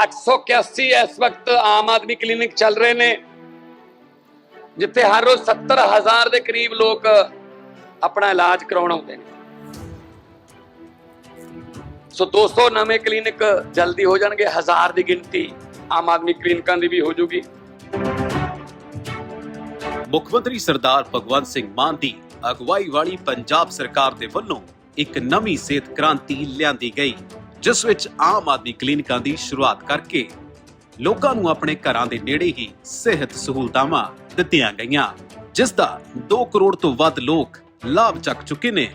881 ਇਸ ਵਕਤ ਆਮ ਆਦਮੀ ਕਲੀਨਿਕ ਚੱਲ ਰਹੇ ਨੇ, ਜਿੱਥੇ ਹਰ ਰੋਜ਼ 70000 ਦੇ ਕਰੀਬ ਲੋਕ ਆਪਣਾ ਇਲਾਜ ਕਰਾਉਣ ਆਉਂਦੇ ਨੇ। ਸੋ 200 ਨਵੇਂ ਕਲੀਨਿਕ ਜਲਦੀ ਹੋ ਜਾਣਗੇ, ਹਜ਼ਾਰ ਦੀ ਗਿਣਤੀ ਆਮ ਆਦਮੀ ਕਲੀਨਿਕਾਂ ਦੀ ਵੀ ਹੋ ਜੂਗੀ। ਮੁੱਖ ਮੰਤਰੀ ਸਰਦਾਰ ਭਗਵੰਤ ਸਿੰਘ ਮਾਨ ਦੀ ਅਗਵਾਈ ਵਾਲੀ ਪੰਜਾਬ ਸਰਕਾਰ ਦੇ ਵੱਲੋਂ ਇੱਕ ਨਵੀਂ ਸਿਹਤ ਕ੍ਰਾਂਤੀ ਲਿਆਂਦੀ ਗਈ। ਜਿਸ ਵਿੱਚ ਆਮ ਆਦਮੀ ਕਲੀਨਿਕਾਂ ਦੀ ਸ਼ੁਰੂਆਤ ਕਰਕੇ ਲੋਕਾਂ ਨੂੰ ਆਪਣੇ ਘਰਾਂ ਦੇ ਨੇੜੇ ਹੀ ਸਿਹਤ ਸਹੂਲਤਾਵਾਂ ਦਿੱਤੀਆਂ ਗਈਆਂ, ਜਿਸ ਦਾ 2 ਕਰੋੜ ਤੋਂ ਵੱਧ ਲੋਕ ਲਾਭ ਚੱਕ ਚੁੱਕੇ ਨੇ।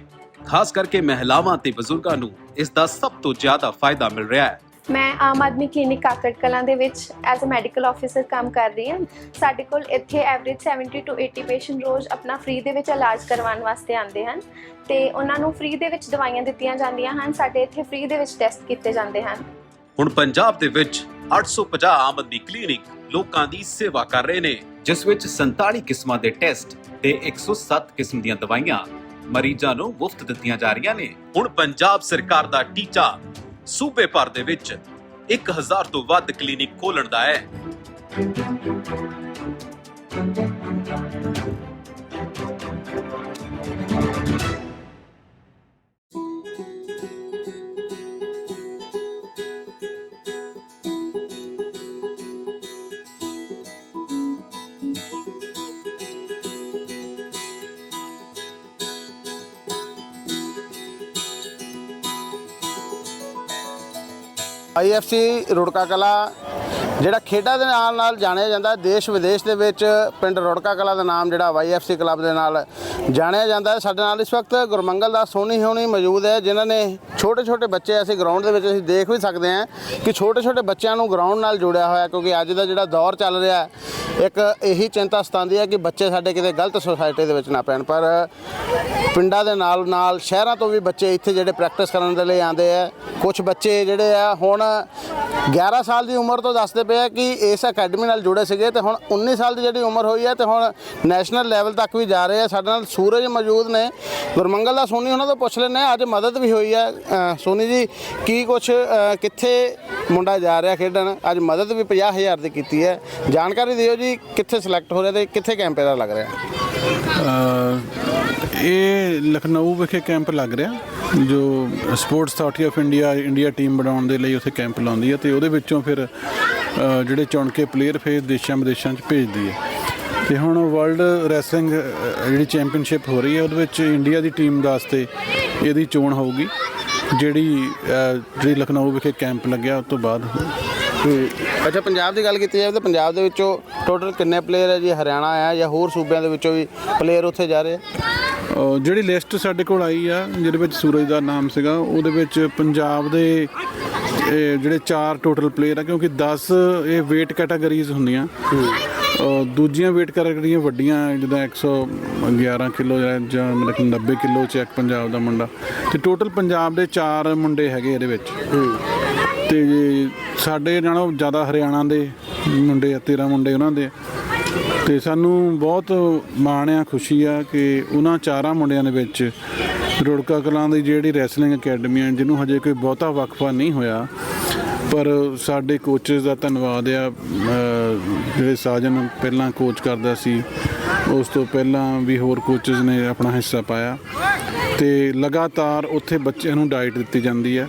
ਖਾਸ ਕਰਕੇ ਮਹਿਲਾਵਾਂ ਤੇ ਬਜ਼ੁਰਗਾਂ ਨੂੰ ਇਸ ਦਾ ਸਭ ਤੋਂ ਜ਼ਿਆਦਾ ਫਾਇਦਾ ਮਿਲ ਰਿਹਾ ਹੈ। ਮੈਂ ਆਮ ਆਦਮੀ ਕਲੀਨਿਕ ਕਾਕੜ ਕਲਾਂ ਦੇ ਵਿੱਚ ਐਜ਼ ਅ ਮੈਡੀਕਲ ਆਫੀਸਰ ਕੰਮ ਕਰ ਰਹੀ ਹਾਂ। ਸਾਡੇ ਕੋਲ ਇੱਥੇ ਐਵਰੇਜ 70 ਟੂ 80 ਪੇਸ਼ੈਂਟ ਰੋਜ਼ ਆਪਣਾ ਫ੍ਰੀ ਦੇ ਵਿੱਚ ਇਲਾਜ ਕਰਵਾਉਣ ਵਾਸਤੇ ਆਉਂਦੇ ਹਨ ਤੇ ਉਹਨਾਂ ਨੂੰ ਫ੍ਰੀ ਦੇ ਵਿੱਚ ਦਵਾਈਆਂ ਦਿੱਤੀਆਂ ਜਾਂਦੀਆਂ ਹਨ। ਸਾਡੇ ਇੱਥੇ ਫ੍ਰੀ ਦੇ ਵਿੱਚ ਟੈਸਟ ਕੀਤੇ ਜਾਂਦੇ ਹਨ। ਹੁਣ ਪੰਜਾਬ ਦੇ ਵਿੱਚ 850 ਆਮ ਆਦਮੀ ਕਲੀਨਿਕ ਲੋਕਾਂ ਦੀ ਸੇਵਾ ਕਰ ਰਹੇ ਨੇ, ਜਿਸ ਵਿੱਚ 47 ਕਿਸਮਾਂ ਦੇ ਟੈਸਟ ਤੇ 107 ਕਿਸਮ ਦੀਆਂ ਦਵਾਈਆਂ ਮਰੀਜ਼ਾਂ ਨੂੰ ਮੁਫਤ ਦਿੱਤੀਆਂ ਜਾ ਰਹੀਆਂ ਨੇ। ਹੁਣ ਪੰਜਾਬ ਸਰਕਾਰ ਦਾ ਟੀਚਾ ਸੂਬੇ ਭਰ ਦੇ ਵਿੱਚ 1000 ਤੋਂ ਵੱਧ ਕਲੀਨਿਕ ਖੋਲਣ ਦਾ ਹੈ। ਆਈਐਫਸੀ ਰੁੜਕਾ ਕਲਾ, ਜਿਹੜਾ ਖੇਡਾਂ ਦੇ ਨਾਲ ਨਾਲ ਜਾਣਿਆ ਜਾਂਦਾ ਦੇਸ਼ ਵਿਦੇਸ਼ ਦੇ ਵਿੱਚ ਪਿੰਡ ਰੁੜਕਾ ਕਲਾ ਦਾ ਨਾਮ ਜਿਹੜਾ ਵਾਈਐਫਸੀ ਕਲੱਬ ਦੇ ਨਾਲ ਜਾਣਿਆ ਜਾਂਦਾ ਸਾਡੇ ਨਾਲ ਇਸ ਵਕਤ ਗੁਰਮੰਗਲ ਦਾਸ ਸੋਨੀ ਹੋਣੀ ਮੌਜੂਦ ਹੈ, ਜਿਨ੍ਹਾਂ ਨੇ ਛੋਟੇ ਛੋਟੇ ਬੱਚੇ ਅਸੀਂ ਗਰਾਊਂਡ ਦੇ ਵਿੱਚ ਅਸੀਂ ਦੇਖ ਵੀ ਸਕਦੇ ਹਾਂ ਕਿ ਛੋਟੇ ਛੋਟੇ ਬੱਚਿਆਂ ਨੂੰ ਗਰਾਊਂਡ ਨਾਲ ਜੋੜਿਆ ਹੋਇਆ ਕਿਉਂਕਿ ਅੱਜ ਦਾ ਜਿਹੜਾ ਦੌਰ ਚੱਲ ਰਿਹਾ ਇੱਕ ਇਹੀ ਚਿੰਤਾ ਸਤਾਉਂਦੀ ਹੈ ਕਿ ਬੱਚੇ ਸਾਡੇ ਕਿਤੇ ਗਲਤ ਸੁਸਾਇਟੀ ਦੇ ਵਿੱਚ ਨਾ ਪੈਣ। ਪਰ ਪਿੰਡਾਂ ਦੇ ਨਾਲ ਨਾਲ ਸ਼ਹਿਰਾਂ ਤੋਂ ਵੀ ਬੱਚੇ ਇੱਥੇ ਜਿਹੜੇ ਪ੍ਰੈਕਟਿਸ ਕਰਨ ਦੇ ਲਈ ਆਉਂਦੇ ਆ। ਕੁਝ ਬੱਚੇ ਜਿਹੜੇ ਆ ਹੁਣ 11 ਸਾਲ ਦੀ ਉਮਰ ਤੋਂ ਦੱਸਦੇ ਪਏ ਆ ਕਿ ਇਸ ਅਕੈਡਮੀ ਨਾਲ ਜੁੜੇ ਸੀਗੇ ਤੇ ਹੁਣ 19 ਸਾਲ ਦੀ ਜਿਹੜੀ ਉਮਰ ਹੋਈ ਹੈ ਤੇ ਹੁਣ ਨੈਸ਼ਨਲ ਲੈਵਲ ਤੱਕ ਵੀ ਜਾ ਰਹੇ ਆ। ਸਾਡੇ ਨਾਲ ਸੂਰਜ ਮੌਜੂਦ ਨੇ। ਗੁਰਮੰਗਲ ਦਾ ਸੋਨੀ ਉਹਨਾਂ ਤੋਂ ਪੁੱਛ ਲੈਂਦੇ ਹਾਂ ਅੱਜ ਮਦਦ ਵੀ ਹੋਈ ਹੈ ਸੋਨੀ ਜੀ, ਕੀ ਕੁਝ ਕਿੱਥੇ ਮੁੰਡਾ ਜਾ ਰਿਹਾ ਖੇਡਣ? ਅੱਜ ਮਦਦ ਵੀ 50000 ਦੀ ਕੀਤੀ ਹੈ ਜਾਣਕਾਰੀ ਦਿਓ ਜੀ, ਕਿੱਥੇ ਸਿਲੈਕਟ ਹੋ ਰਿਹਾ ਤੇ ਕਿੱਥੇ ਕੈਂਪ ਇਹਦਾ ਲੱਗ ਰਿਹਾ? ਇਹ ਲਖਨਊ ਵਿਖੇ ਕੈਂਪ ਲੱਗ ਰਿਹਾ, ਜੋ sports authority of India India team ਬਣਾਉਣ ਦੇ ਲਈ ਉੱਥੇ ਕੈਂਪ ਲਾਉਂਦੀ ਹੈ ਤੇ ਉਹਦੇ ਵਿੱਚੋਂ ਫਿਰ ਜਿਹੜੇ ਚੁਣ ਕੇ ਪਲੇਅਰ ਫੇਰ ਦੇਸ਼ਾਂ ਵਿਦੇਸ਼ਾਂ 'ਚ ਭੇਜਦੀ ਹੈ। ਤੇ ਹੁਣ ਵਰਲਡ ਰੈਸਲਿੰਗ ਜਿਹੜੀ ਚੈਂਪੀਅਨਸ਼ਿਪ ਹੋ ਰਹੀ ਹੈ, ਉਹਦੇ ਵਿੱਚ ਇੰਡੀਆ ਦੀ ਟੀਮ ਵਾਸਤੇ ਇਹਦੀ ਚੋਣ ਹੋਊਗੀ, ਜਿਹੜੀ ਜਿਹੜੀ ਲਖਨਊ ਵਿਖੇ ਕੈਂਪ ਲੱਗਿਆ, ਉਸ ਤੋਂ ਬਾਅਦ। ਹੂੰ। ਅੱਛਾ, ਪੰਜਾਬ ਦੀ ਗੱਲ ਕੀਤੀ ਜਾਵੇ ਤਾਂ ਪੰਜਾਬ ਦੇ ਵਿੱਚੋਂ ਟੋਟਲ ਕਿੰਨੇ ਪਲੇਅਰ ਹੈ ਜੀ? ਹਰਿਆਣਾ ਆ ਜਾਂ ਹੋਰ ਸੂਬਿਆਂ ਦੇ ਵਿੱਚੋਂ ਵੀ ਪਲੇਅਰ ਉੱਥੇ ਜਾ ਰਹੇ ਆ? ਜਿਹੜੀ ਲਿਸਟ ਸਾਡੇ ਕੋਲ ਆਈ ਆ, ਜਿਹਦੇ ਵਿੱਚ ਸੂਰਜ ਦਾ ਨਾਮ ਸੀਗਾ, ਉਹਦੇ ਵਿੱਚ ਪੰਜਾਬ ਦੇ ਇਹ ਜਿਹੜੇ ਚਾਰ ਟੋਟਲ ਪਲੇਅਰ ਆ, ਕਿਉਂਕਿ 10 ਇਹ weight ਕੈਟਾਗਰੀਜ਼ ਹੁੰਦੀਆਂ। ਦੂਜੀਆਂ weight ਕੈਟਾਗਰੀਆਂ ਵੱਡੀਆਂ, ਜਿੱਦਾਂ 111 ਕਿਲੋ ਜਾਂ ਜਾਂ ਮਤਲਬ ਕਿ 90 ਕਿਲੋ ਚ ਇੱਕ ਪੰਜਾਬ ਦਾ ਮੁੰਡਾ। ਤੇ ਟੋਟਲ ਪੰਜਾਬ ਦੇ ਚਾਰ ਮੁੰਡੇ ਹੈਗੇ ਇਹਦੇ ਵਿੱਚ। ਤੇ ਸਾਡੇ ਨਾਲੋਂ ਜ਼ਿਆਦਾ ਹਰਿਆਣਾ ਦੇ ਮੁੰਡੇ ਆ 13 ਮੁੰਡੇ ਉਹਨਾਂ ਦੇ। ਤੇ ਸਾਨੂੰ ਬਹੁਤ ਮਾਣ ਆ, ਖੁਸ਼ੀ ਆ ਕਿ ਉਹਨਾਂ ਚਾਰਾਂ ਮੁੰਡਿਆਂ ਦੇ ਵਿੱਚ ਰੁੜਕਾ ਕਲਾਂ ਦੀ ਜਿਹੜੀ ਰੈਸਲਿੰਗ ਅਕੈਡਮੀ ਆ, ਜਿਹਨੂੰ ਹਜੇ ਕੋਈ ਬਹੁਤਾ ਵਕਫਾ ਨਹੀਂ ਹੋਇਆ, ਪਰ ਸਾਡੇ ਕੋਚਸ ਦਾ ਧੰਨਵਾਦ ਆ। ਜਿਹੜੇ ਸਾਜਨ ਪਹਿਲਾਂ ਕੋਚ ਕਰਦਾ ਸੀ, ਉਸ ਤੋਂ ਪਹਿਲਾਂ ਵੀ ਹੋਰ ਕੋਚਸ ਨੇ ਆਪਣਾ ਹਿੱਸਾ ਪਾਇਆ। ਤੇ ਲਗਾਤਾਰ ਉੱਥੇ ਬੱਚਿਆਂ ਨੂੰ ਡਾਈਟ ਦਿੱਤੀ ਜਾਂਦੀ ਹੈ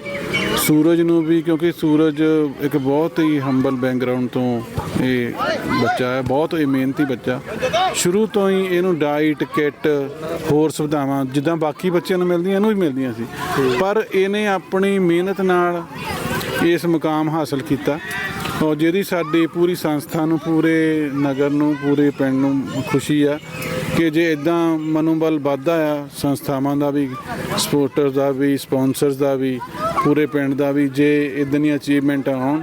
ਸੂਰਜ ਨੂੰ ਵੀ, ਕਿਉਂਕਿ ਸੂਰਜ ਇੱਕ ਬਹੁਤ ਹੀ ਹੰਬਲ ਬੈਕਗ੍ਰਾਉਂਡ ਤੋਂ ਇਹ ਬੱਚਾ ਹੈ, ਬਹੁਤ ਹੀ ਮਿਹਨਤੀ ਬੱਚਾ। ਸ਼ੁਰੂ ਤੋਂ ਹੀ ਇਹਨੂੰ ਡਾਈਟ ਕਿੱਟ ਹੋਰ ਸੁਵਿਧਾਵਾਂ, ਜਿੱਦਾਂ ਬਾਕੀ ਬੱਚਿਆਂ ਨੂੰ ਮਿਲਦੀਆਂ, ਇਹਨੂੰ ਵੀ ਮਿਲਦੀਆਂ ਸੀ। ਪਰ ਇਹਨੇ ਆਪਣੀ ਮਿਹਨਤ ਨਾਲ ਇਸ ਮੁਕਾਮ ਹਾਸਲ ਕੀਤਾ ਔਰ ਜਿਹਦੀ ਸਾਡੀ ਪੂਰੀ ਸੰਸਥਾ ਨੂੰ, ਪੂਰੇ ਨਗਰ ਨੂੰ, ਪੂਰੇ ਪਿੰਡ ਨੂੰ ਖੁਸ਼ੀ ਆ ਕਿ ਜੇ ਇਦਾਂ ਮਨੋਬਲ ਵੱਧਦਾ ਆ, ਸੰਸਥਾਵਾਂ ਦਾ ਵੀ ਸਪੋਰਟਰਸ ਦਾ ਵੀ ਸਪਾਂਸਰਸ ਦਾ ਵੀ ਪੂਰੇ ਪਿੰਡ ਦਾ ਵੀ ਜੇ ਇਦਾਂ ਦੀਆਂ ਅਚੀਵਮੈਂਟਾਂ ਆਉਣ,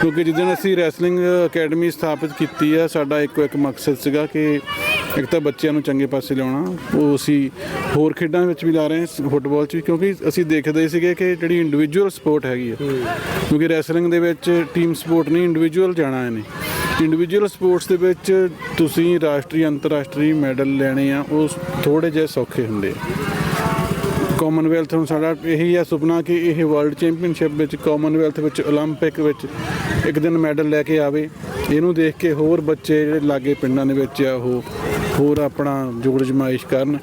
ਕਿਉਂਕਿ ਜਿੱਦਣ ਅਸੀਂ ਰੈਸਲਿੰਗ ਅਕੈਡਮੀ ਸਥਾਪਿਤ ਕੀਤੀ ਆ, ਸਾਡਾ ਇੱਕੋ ਇੱਕ ਮਕਸਦ ਸੀਗਾ ਕਿ ਇੱਕ ਤਾਂ ਬੱਚਿਆਂ ਨੂੰ ਚੰਗੇ ਪਾਸੇ ਲਿਆਉਣਾ, ਉਹ ਅਸੀਂ ਹੋਰ ਖੇਡਾਂ ਵਿੱਚ ਵੀ ਲਾ ਰਹੇ ਹਾਂ ਫੁੱਟਬਾਲ 'ਚ ਵੀ, ਕਿਉਂਕਿ ਅਸੀਂ ਦੇਖਦੇ ਸੀਗੇ ਕਿ ਜਿਹੜੀ ਇੰਡੀਵਿਜੂਅਲ ਸਪੋਰਟ ਹੈਗੀ ਆ, ਕਿਉਂਕਿ ਰੈਸਲਿੰਗ ਦੇ ਵਿੱਚ ਟੀਮ ਸਪੋਰਟ ਨਹੀਂ ਇੰਡੀਵਿਜੂਅਲ ਜਾਣਾ ਇਹਨੇ। ਇੰਡੀਵਿਜੂਅਲ ਸਪੋਰਟਸ ਦੇ ਵਿੱਚ ਤੁਸੀਂ ਰਾਸ਼ਟਰੀ, ਅੰਤਰਰਾਸ਼ਟਰੀ ਮੈਡਲ ਲੈਣੇ ਆ, ਉਹ ਥੋੜੇ ਜਿਹੇ ਸੌਖੇ ਹੁੰਦੇ ਆ। ਕਾਮਨਵੈਲਥ ਹੁਣ ਸਾਡਾ ਇਹੀ ਹੈ ਸੁਪਨਾ ਕਿ ਇਹ ਵਰਲਡ ਚੈਂਪੀਅਨਸ਼ਿਪ ਵਿੱਚ ਕਾਮਨਵੈਲਥ ਵਿੱਚ 올림픽 ਵਿੱਚ ਇੱਕ ਦਿਨ ਮੈਡਲ ਲੈ ਕੇ ਆਵੇ ਇਹਨੂੰ ਦੇਖ ਕੇ ਹੋਰ ਬੱਚੇ ਜਿਹੜੇ ਲਾਗੇ ਪਿੰਡਾਂ ਦੇ ਵਿੱਚ ਆ ਉਹ ਹੋਰ ਆਪਣਾ ਜੋੜ ਜਮਾਇਸ਼ ਕਰਨ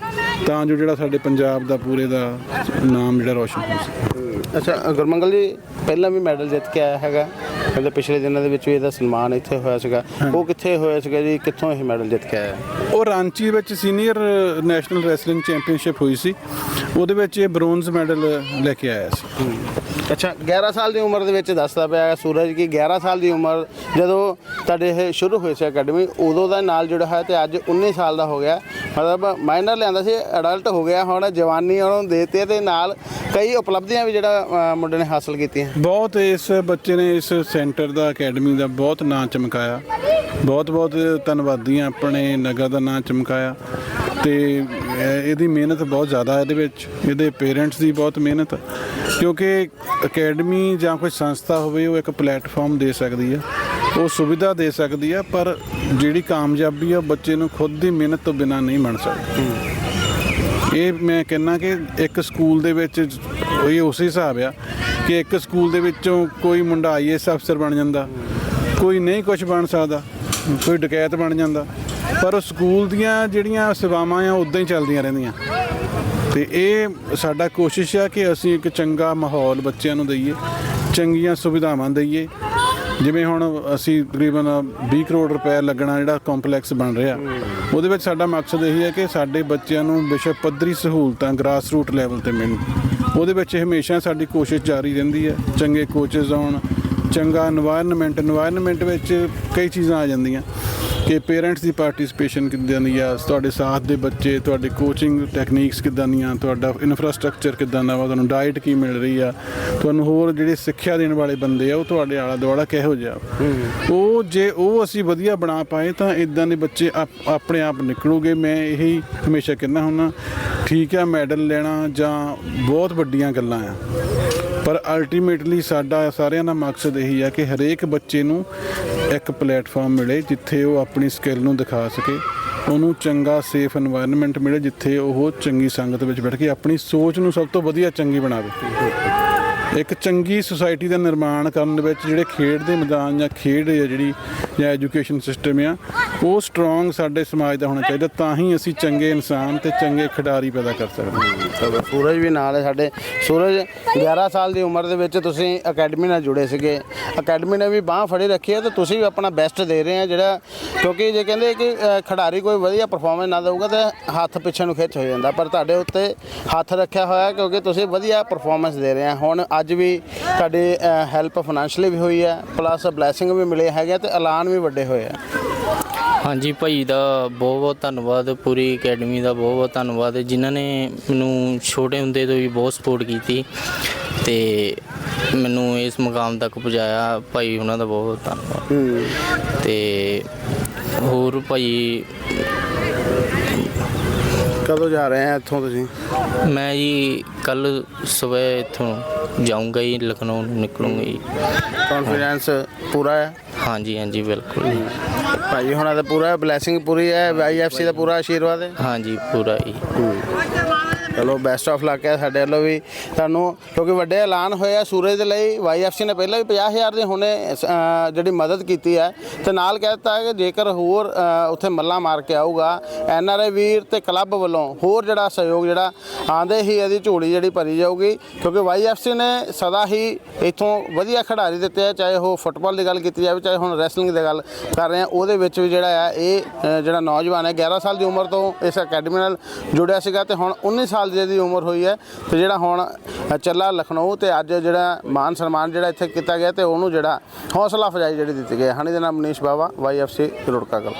ਤਾਂ ਜੋ ਜਿਹੜਾ ਸਾਡੇ ਪੰਜਾਬ ਦਾ ਪੂਰੇ ਦਾ ਨਾਮ ਜਿਹੜਾ ਰੋਸ਼ਨ ਹੋ ਸਕੇ ਅੱਛਾ ਗੁਰਮੰਗਲ ਜੀ ਪਹਿਲਾਂ ਵੀ ਮੈਡਲ ਜਿੱਤ ਕੇ ਆਇਆ ਹੈਗਾ ਕਹਿੰਦੇ ਪਿਛਲੇ ਦਿਨਾਂ ਦੇ ਵਿੱਚ ਵੀ ਇਹਦਾ ਸਨਮਾਨ ਇੱਥੇ ਹੋਇਆ ਸੀਗਾ। ਉਹ ਕਿੱਥੇ ਹੋਇਆ ਸੀਗਾ ਜੀ? ਕਿੱਥੋਂ ਇਹ ਮੈਡਲ ਜਿੱਤ ਕੇ ਆਇਆ? ਉਹ ਰਾਂਚੀ ਵਿੱਚ ਸੀਨੀਅਰ ਨੈਸ਼ਨਲ ਰੈਸਲਿੰਗ ਚੈਂਪੀਅਨਸ਼ਿਪ ਹੋਈ ਸੀ। ਉਹਦੇ ਵਿੱਚ ਇਹ ਬ੍ਰੌਂਜ਼ ਮੈਡਲ ਲੈ ਕੇ ਆਇਆ ਸੀ। ਅੱਛਾ 11 ਸਾਲ ਦੀ ਉਮਰ ਦੇ ਵਿੱਚ ਦੱਸਦਾ ਪਿਆ ਹੈ ਸੂਰਜ ਕਿ 11 ਸਾਲ ਦੀ ਉਮਰ ਜਦੋਂ ਤੁਹਾਡੇ ਇਹ ਸ਼ੁਰੂ ਹੋਈ ਸੀ ਅਕੈਡਮੀ, ਉਦੋਂ ਦਾ ਨਾਲ ਜੁੜਾ ਹੈ ਤੇ ਅੱਜ 19 ਸਾਲ ਦਾ ਹੋ ਗਿਆ। ਮਤਲਬ ਮਾਈਨਰ ਲਿਆਂਦਾ ਸੀ ਅਡਲਟ ਹੋ ਗਿਆ, ਹੁਣ ਜਵਾਨੀ ਉਹਨੂੰ ਦੇਤੇ ਤੇ ਨਾਲ ਕਈ ਉਪਲਬਧੀਆਂ ਵੀ ਜਿਹੜਾ ਮੁੰਡੇ ਨੇ ਹਾਸਲ ਕੀਤੀਆਂ। ਬਹੁਤ ਇਸ ਬੱਚੇ ਨੇ ਇਸ ਸੈਂਟਰ ਦਾ, ਅਕੈਡਮੀ ਦਾ ਬਹੁਤ ਨਾਂ ਚਮਕਾਇਆ। ਬਹੁਤ ਬਹੁਤ ਧੰਨਵਾਦੀ ਹਾਂ ਆਪਣੇ ਨਗਰ ਦਾ ਨਾਂ ਚਮਕਾਇਆ ਤੇ ਇਹਦੀ ਮਿਹਨਤ ਬਹੁਤ ਜ਼ਿਆਦਾ ਇਹਦੇ ਵਿੱਚ। ਇਹਦੇ ਪੇਰੈਂਟਸ ਦੀ ਬਹੁਤ ਮਿਹਨਤ ਕਿਉਂਕਿ ਅਕੈਡਮੀ ਜਾਂ ਕੋਈ ਸੰਸਥਾ ਹੋਵੇ, ਉਹ ਇੱਕ ਪਲੇਟਫਾਰਮ ਦੇ ਸਕਦੀ ਹੈ। ਉਹ ਸੁਵਿਧਾ ਦੇ ਸਕਦੀ ਹੈ, ਪਰ ਜਿਹੜੀ ਕਾਮਯਾਬੀ ਆ ਉਹ ਬੱਚੇ ਨੂੰ ਖੁਦ ਦੀ ਮਿਹਨਤ ਤੋਂ ਬਿਨਾਂ ਨਹੀਂ ਬਣ ਸਕਦੀ। ਇਹ ਮੈਂ ਕਹਿੰਨਾ ਕਿ ਇੱਕ ਸਕੂਲ ਦੇ ਵਿੱਚ ਇਹ ਉਸੇ ਹਿਸਾਬ ਆ ਕਿ ਇੱਕ ਸਕੂਲ ਦੇ ਵਿੱਚੋਂ ਕੋਈ ਮੁੰਡਾ ਆਈਐਸ ਅਫਸਰ ਬਣ ਜਾਂਦਾ। ਕੋਈ ਨਹੀਂ ਕੁਝ ਬਣ ਸਕਦਾ। ਕੋਈ ਡਕੈਤ ਬਣ ਜਾਂਦਾ। ਪਰ ਉਹ ਸਕੂਲ ਦੀਆਂ ਜਿਹੜੀਆਂ ਸੇਵਾਵਾਂ ਆ, ਉਦਾਂ ਹੀ ਚੱਲਦੀਆਂ ਰਹਿੰਦੀਆਂ। ਤੇ ਇਹ ਸਾਡਾ ਕੋਸ਼ਿਸ਼ ਆ ਕਿ ਅਸੀਂ ਇੱਕ ਚੰਗਾ ਮਾਹੌਲ ਬੱਚਿਆਂ ਨੂੰ ਦਈਏ, ਚੰਗੀਆਂ ਸੁਵਿਧਾਵਾਂ ਦਈਏ। ਜਿਵੇਂ ਹੁਣ ਅਸੀਂ ਤਕਰੀਬਨ 20 ਕਰੋੜ ਰੁਪਏ ਲੱਗਣਾ ਜਿਹੜਾ ਕੰਪਲੈਕਸ ਬਣ ਰਿਹਾ। ਉਹਦੇ ਵਿੱਚ ਸਾਡਾ ਮਕਸਦ ਇਹ ਹੈ ਕਿ ਸਾਡੇ ਬੱਚਿਆਂ ਨੂੰ ਵਿਸ਼ਵ ਪੱਧਰੀ ਸਹੂਲਤਾਂ ਗ੍ਰਾਸ ਰੂਟ ਲੈਵਲ ਤੇ ਮਿਲਣ। ਉਹਦੇ ਵਿੱਚ ਹਮੇਸ਼ਾ ਸਾਡੀ ਕੋਸ਼ਿਸ਼ ਜਾਰੀ ਰਹਿੰਦੀ ਹੈ, ਚੰਗੇ ਕੋਚਸ ਆਉਣ, ਚੰਗਾ এনवायरमेंट এনवायरमेंट ਵਿੱਚ ਕਈ ਚੀਜ਼ਾਂ ਆ ਜਾਂਦੀਆਂ। ਕਿ ਪੇਰੈਂਟਸ ਦੀ ਪਾਰਟਿਸਿਪੇਸ਼ਨ ਕਿੱਦਾਂ ਦੀ ਆ? ਤੁਹਾਡੇ ਸਾਥ ਦੇ ਬੱਚੇ ਤੁਹਾਡੇ ਕੋਚਿੰਗ ਟੈਕਨੀਕਸ ਕਿੱਦਾਂ ਦੀਆਂ? ਤੁਹਾਡਾ ਇਨਫਰਾਸਟ੍ਰਕਚਰ ਕਿੱਦਾਂ ਦਾ ਵਾ? ਤੁਹਾਨੂੰ ਡਾਈਟ ਕੀ ਮਿਲ ਰਹੀ ਆ? ਤੁਹਾਨੂੰ ਹੋਰ ਜਿਹੜੇ ਸਿੱਖਿਆ ਦੇਣ ਵਾਲੇ ਬੰਦੇ ਆ ਉਹ ਤੁਹਾਡੇ ਆਲਾ ਦੁਆਲਾ ਕਿਹੋ ਜਿਹਾ ਉਹ ਜੇ ਉਹ ਅਸੀਂ ਵਧੀਆ ਬਣਾ ਪਾਏ ਤਾਂ ਇਦਾਂ ਦੇ ਬੱਚੇ ਆਪ- ਆਪਣੇ ਆਪ ਨਿਕਲੂਗੇ। ਮੈਂ ਇਹੀ ਹਮੇਸ਼ਾ ਕਹਿੰਦਾ ਹੁੰਨਾ ਠੀਕ ਆ ਮੈਡਲ ਲੈਣਾ ਜਾਂ ਬਹੁਤ ਵੱਡੀਆਂ ਗੱਲਾਂ ਆ। ਪਰ ਅਲਟੀਮੇਟਲੀ ਸਾਡਾ ਸਾਰਿਆਂ ਦਾ ਮਕਸਦ ਇਹੀ ਹੈ ਕਿ ਹਰੇਕ ਬੱਚੇ ਨੂੰ ਇੱਕ ਪਲੇਟਫਾਰਮ ਮਿਲੇ ਜਿੱਥੇ ਉਹ ਆਪਣੀ ਸਕਿੱਲ ਨੂੰ ਦਿਖਾ ਸਕੇ। ਉਹਨੂੰ ਚੰਗਾ, ਸੇਫ এনवायरमेंट ਮਿਲੇ ਜਿੱਥੇ ਉਹ ਚੰਗੀ ਸੰਗਤ ਵਿੱਚ ਬੈਠ ਕੇ ਆਪਣੀ ਸੋਚ ਨੂੰ ਸਭ ਤੋਂ ਵਧੀਆ ਚੰਗੀ ਬਣਾਵੇ ਇੱਕ ਚੰਗੀ ਸੁਸਾਇਟੀ ਦਾ ਨਿਰਮਾਣ ਕਰਨ ਦੇ ਵਿੱਚ ਜਿਹੜੇ ਖੇਡ ਦੇ ਮੈਦਾਨ ਜਾਂ ਖੇਡ ਹੈ ਜਿਹੜੀ ਜਾਂ ਐਜੂਕੇਸ਼ਨ ਸਿਸਟਮ ਆ ਉਹ ਸਟਰੋਂਗ ਸਾਡੇ ਸਮਾਜ ਦਾ ਹੋਣਾ ਚਾਹੀਦਾ ਤਾਂ ਹੀ ਅਸੀਂ ਚੰਗੇ ਇਨਸਾਨ ਤੇ ਚੰਗੇ ਖਿਡਾਰੀ ਪੈਦਾ ਕਰ ਸਕਦੇ ਹਾਂ। ਸੂਰਜ ਵੀ ਨਾਲ ਹੈ ਸਾਡੇ। ਸੂਰਜ 11 ਸਾਲ ਦੀ ਉਮਰ ਦੇ ਵਿੱਚ ਤੁਸੀਂ ਅਕੈਡਮੀ ਨਾਲ ਜੁੜੇ ਸੀਗੇ। ਅਕੈਡਮੀ ਨੇ ਵੀ ਬਾਹ ਫੜੀ ਰੱਖੀ ਹੈ ਤੇ ਤੁਸੀਂ ਵੀ ਆਪਣਾ ਬੈਸਟ ਦੇ ਰਹੇ ਆ ਜਿਹੜਾ ਕਿਉਂਕਿ ਜੇ ਕਹਿੰਦੇ ਕਿ ਅ, ਖਿਡਾਰੀ ਕੋਈ ਵਧੀਆ ਪਰਫਾਰਮੈਂਸ ਨਾ ਦੇਊਗਾ ਤੇ ਹੱਥ ਪਿੱਛੇ ਨੂੰ ਖਿੱਚ ਹੋ ਜਾਂਦਾ। ਪਰ ਤੁਹਾਡੇ ਉੱਤੇ ਹੱਥ ਰੱਖਿਆ ਹੋਇਆ ਕਿਉਂਕਿ ਤੁਸੀਂ ਵਧੀਆ ਪਰਫਾਰਮੈਂਸ ਦੇ ਰਹੇ ਆ। ਹੁਣ ਅੱਜ ਵੀ ਤੁਹਾਡੀ ਹੈਲਪ ਫਾਈਨੈਂਸ਼ਲੀ ਵੀ ਹੋਈ ਹੈ ਪਲੱਸ ਬਲੇਸਿੰਗ ਵੀ ਮਿਲੇ ਹੈਗੇ ਤੇ ਐਲਾਨ ਵੀ ਵੱਡੇ ਹੋਏ ਆ। ਹਾਂਜੀ ਭਾਈ ਦਾ ਬਹੁਤ ਬਹੁਤ ਧੰਨਵਾਦ ਪੂਰੀ ਅਕੈਡਮੀ ਦਾ ਬਹੁਤ ਬਹੁਤ ਧੰਨਵਾਦ। ਜਿਨ੍ਹਾਂ ਨੇ ਮੈਨੂੰ ਛੋਟੇ ਹੁੰਦੇ ਤੋਂ ਹੀ ਬਹੁਤ ਸਪੋਰਟ ਕੀਤੀ ਤੇ ਮੈਨੂੰ ਇਸ ਮੁਕਾਮ ਤੱਕ ਪਹੁੰਚਾਇਆ। ਭਾਈ ਉਹਨਾਂ ਦਾ ਬਹੁਤ ਬਹੁਤ ਧੰਨਵਾਦ। ਤੇ ਹੋਰ ਭਾਈ ਕਦੋਂ ਜਾ ਰਹੇ ਆ ਇੱਥੋਂ ਤੁਸੀਂ? ਮੈਂ ਜੀ ਕੱਲ ਸਵੇਰ ਇੱਥੋਂ ਜਾਊਂਗਾ ਜੀ ਲਖਨਊ ਨੂੰ ਨਿਕਲੂੰਗਾ ਜੀ। ਕੌਨਫੀਡੈਂਸ ਪੂਰਾ ਹੈ? ਹਾਂਜੀ ਹਾਂਜੀ ਬਿਲਕੁਲ। ਭਾਈ ਹੁਣਾਂ ਦਾ ਪੂਰਾ ਬਲੇਸਿੰਗ ਪੂਰੀ ਹੈ ਆਈਐਫਸੀ ਦਾ ਪੂਰਾ ਆਸ਼ੀਰਵਾਦ ਹੈ? ਹਾਂਜੀ ਪੂਰਾ ਜੀ ਚਲੋ ਬੈਸਟ ਆਫ ਲੱਕ ਹੈ ਸਾਡੇ ਵੱਲੋਂ ਵੀ ਤੁਹਾਨੂੰ, ਕਿਉਂਕਿ ਵੱਡੇ ਐਲਾਨ ਹੋਏ ਆ ਸੂਰਜ ਦੇ ਲਈ ਵਾਈਐਫਸੀ ਨੇ ਪਹਿਲਾਂ ਵੀ 50000 ਦੀ ਹੁਣੇ ਜਿਹੜੀ ਮਦਦ ਕੀਤੀ ਹੈ, ਤੇ ਨਾਲ ਕਹਿ ਦਿੱਤਾ ਕਿ ਜੇਕਰ ਹੋਰ ਉੱਥੇ ਮੱਲਾ ਮਾਰ ਕੇ ਆਊਗਾ ਐਨਆਰਆਈ ਵੀਰ ਤੇ ਕਲੱਬ ਵੱਲੋਂ ਹੋਰ ਜਿਹੜਾ ਸਹਿਯੋਗ, ਜਿਹੜਾ ਆਂਦੇ ਹੀ ਇਹਦੀ ਝੋਲੀ ਜਿਹੜੀ ਭਰੀ ਜਾਊਗੀ, ਕਿਉਂਕਿ ਵਾਈਐਫਸੀ ਨੇ ਸਦਾ ਹੀ ਇਥੋਂ ਵਧੀਆ ਖਿਡਾਰੀ ਦਿੱਤੇ ਆ, ਚਾਹੇ ਉਹ ਫੁੱਟਬਾਲ ਦੀ ਗੱਲ ਕੀਤੀ ਜਾਵੇ, ਚਾਹੇ ਹੁਣ ਰੈਸਲਿੰਗ ਦੀ ਗੱਲ ਕਰ ਰਹੇ ਆ, ਉਹਦੇ ਵਿੱਚ ਵੀ ਜਿਹੜਾ ਆ, ਇਹ ਜਿਹੜਾ ਨੌਜਵਾਨ ਹੈ 11 ਸਾਲ ਦੀ ਉਮਰ ਤੋਂ ਇਸ ਅਕੈਡਮੀ ਨਾਲ ਜੁੜਿਆ ਸੀਗਾ, ਤੇ ਹੁਣ 19 ਸਾਲ ਸਾਲ ਦੀ ਇਹਦੀ ਉਮਰ ਹੋਈ ਹੈ ਤੇ ਜਿਹੜਾ ਹੁਣ ਅ, ਚੱਲਾ ਲਖਨਊ ਤੇ ਅੱਜ ਜਿਹੜਾ ਮਾਨ ਸਨਮਾਨ ਜਿਹੜਾ ਇੱਥੇ ਕੀਤਾ ਗਿਆ ਤੇ ਉਹਨੂੰ ਜਿਹੜਾ ਹੌਸਲਾ ਅਫਜ਼ਾਈ ਜਿਹੜੀ ਦਿੱਤੀ ਗਈ ਹੈ। ਹਣੀ ਦੇ ਨਾਮ ਮਨੀਸ਼ ਬਾਵਾ ਵਾਈਐਫਸੀ ਰੁੜਕਾ ਕਲ